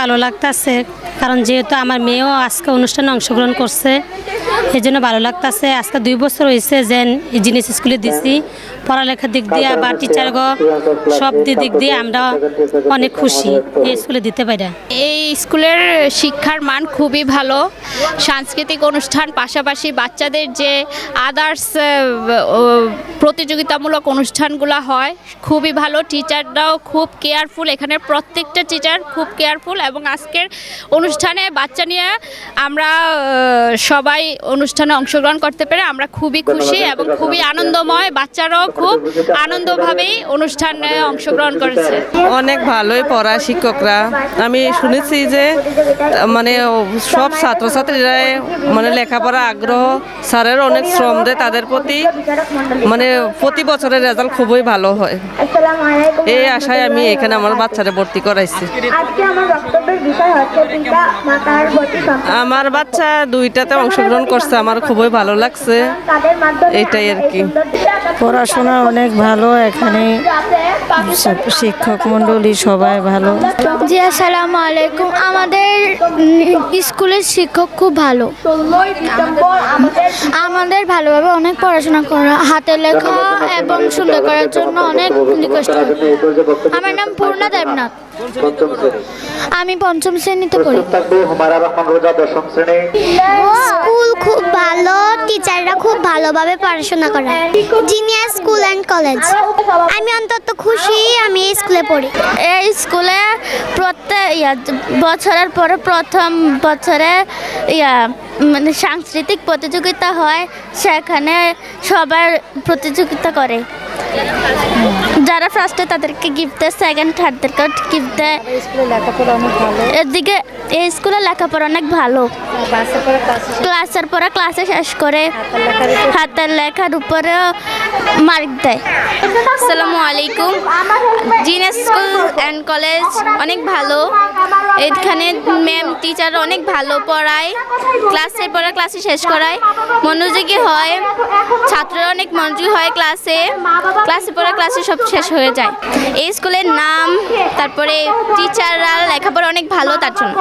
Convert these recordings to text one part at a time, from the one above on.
ভালো লাগতাছে, কারণ যেহেতু আমার মেয়েও আজকে অনুষ্ঠানে অংশগ্রহণ করছে এই জন্য ভালো লাগতাছে। আজকে দুই বছর হয়েছে যে এই জিনিস স্কুলে দিছি। পড়ালেখার দিক দিয়ে বা টিচার গো, সব দিক দিয়ে আমরা অনেক খুশি এই স্কুলে দিতে পারি এই স্কুলের শিক্ষার মান খুবই ভালো। সাংস্কৃতিক অনুষ্ঠান পাশাপাশি বাচ্চাদের যে আদার্স প্রতিযোগিতামূলক অনুষ্ঠানগুলো হয়, খুবই ভালো। টিচাররাও খুব কেয়ারফুল এখানে প্রত্যেকটা টিচার খুব কেয়ারফুল এবং আজকের অনুষ্ঠানে বাচ্চা নিয়ে আমরা সবাই অনুষ্ঠানে অংশগ্রহণ করতে পেরে আমরা খুবই খুশি এবং খুবই আনন্দময়। বাচ্চারাও খুব আনন্দভাবেই অনুষ্ঠানে অংশগ্রহণ করেছে। অনেক ভালোই পড়া শিক্ষকরা। আমি শুনেছি যে মানে সব ছাত্রছাত্রীরা মানে লেখাপড়া আগ্রহ স্যারের অনেক শ্রম দেয় তাদের প্রতি মানে প্রতি বছরের রেজাল্ট খুবই ভালো হয়। এই আশায় আমি এখানে আমার বাচ্চারা ভর্তি করাইছি। আজকে আমার বাচ্চা দুইটাতে অংশগ্রহণ করছে আমার খুবই ভালো লাগছে এটাই আর কি। পড়াশোনা অনেক ভালো এখানে শিক্ষক মণ্ডলী সবাই ভালো। জি আসসালামু আলাইকুম। আমাদের স্কুলের শিক্ষক খুব ভালো। আমাদের আমাদের ভালোভাবে অনেক পড়াশোনা করা হাতে লেখা এবং সুন্দর করার জন্য অনেক রিকোয়েস্ট আমার নাম পূর্ণা দেবনাথ। আমি পঞ্চম শ্রেণীতে পড়ি। স্কুল খুব ভালো। খুব ভালোভাবে পড়াশোনা করায় জিনিয়ার স্কুল অ্যান্ড কলেজ আমি অন্তত খুশি আমি এই স্কুলে পড়ি। এই স্কুলে প্রত্যেক ইয়া বছরের পরে প্রথম বছরে ইয়া মানে সাংস্কৃতিক প্রতিযোগিতা হয় সেখানে সবার প্রতিযোগিতা করে। যারা ফার্স্টে তাদেরকে গিফট দেয় সেকেন্ড থার্ডদেরকে গিফট দেয়। এদিকে এই স্কুলে লেখাপড়া অনেক ভালো। ক্লাসের পরে ক্লাসে শেষ করে হাতের লেখার উপরেও মার্ক দেয়। আসসালামু আলাইকুম। জিনিয়াস স্কুল অ্যান্ড কলেজ অনেক ভালো। এখানে ম্যাম টিচার অনেক ভালো পড়ায়। ক্লাসের পরে ক্লাসে শেষ করায়। মনোযোগী হয়। ছাত্ররা অনেক মনোযোগী হয় ক্লাসে। ক্লাসে পরে ক্লাসে সব শেষ হয়ে যায়। এই স্কুলের নাম, তারপরে টিচাররা লেখাপড়া অনেক ভালো তার জন্য।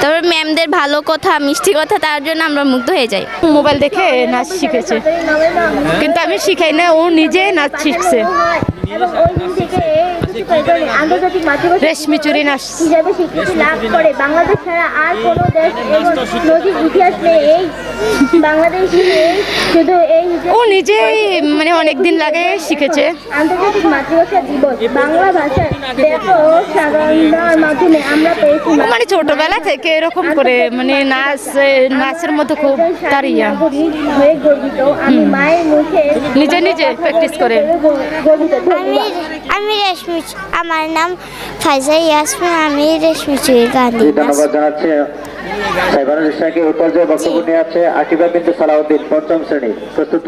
তারপরে ম্যামদের ভালো কথা মিষ্টি কথা তার জন্য আমরা মুগ্ধ হয়ে যাই। মোবাইল দেখে নাচ শিখেছে। কিন্তু আমি শিখাই না ও নিজে নাচ শিখছে। রেশমি চুরি নাচ। হিসাবে স্বীকৃতি লাভ করে বাংলাদেশ ছাড়া আর কোনো দেশ নদীর ইতিহাস নেই। এই বাংলাদেশ এই ও নিজেই মানে অনেক দিন লাগে শিখেছে। আন্তর্জাতিক মাতৃভাষা দিবস বাংলা ভাষার মাধ্যমে আমরা পেয়েছি। মানে ছোটবেলা থেকে এরকম করে মানে নাচ নাচের মধ্যে খুব তার ইয়া নাগরিক গর্বিত। আমি মায়ের মুখে নিজে নিজে প্র্যাকটিস করে। আমি আমি রেশমি আমার নাম ফাইজা ইয়াসমিন আমি রেশমি চুরি গান্ধী ধন্যবাদ জানাচ্ছি। সাইবার বিষয়কে এই পর্যায়ে বক্তব্য নিয়ে আছে আকিবা বিন্দু সালাউদ্দিন পঞ্চম শ্রেণি। প্রস্তুত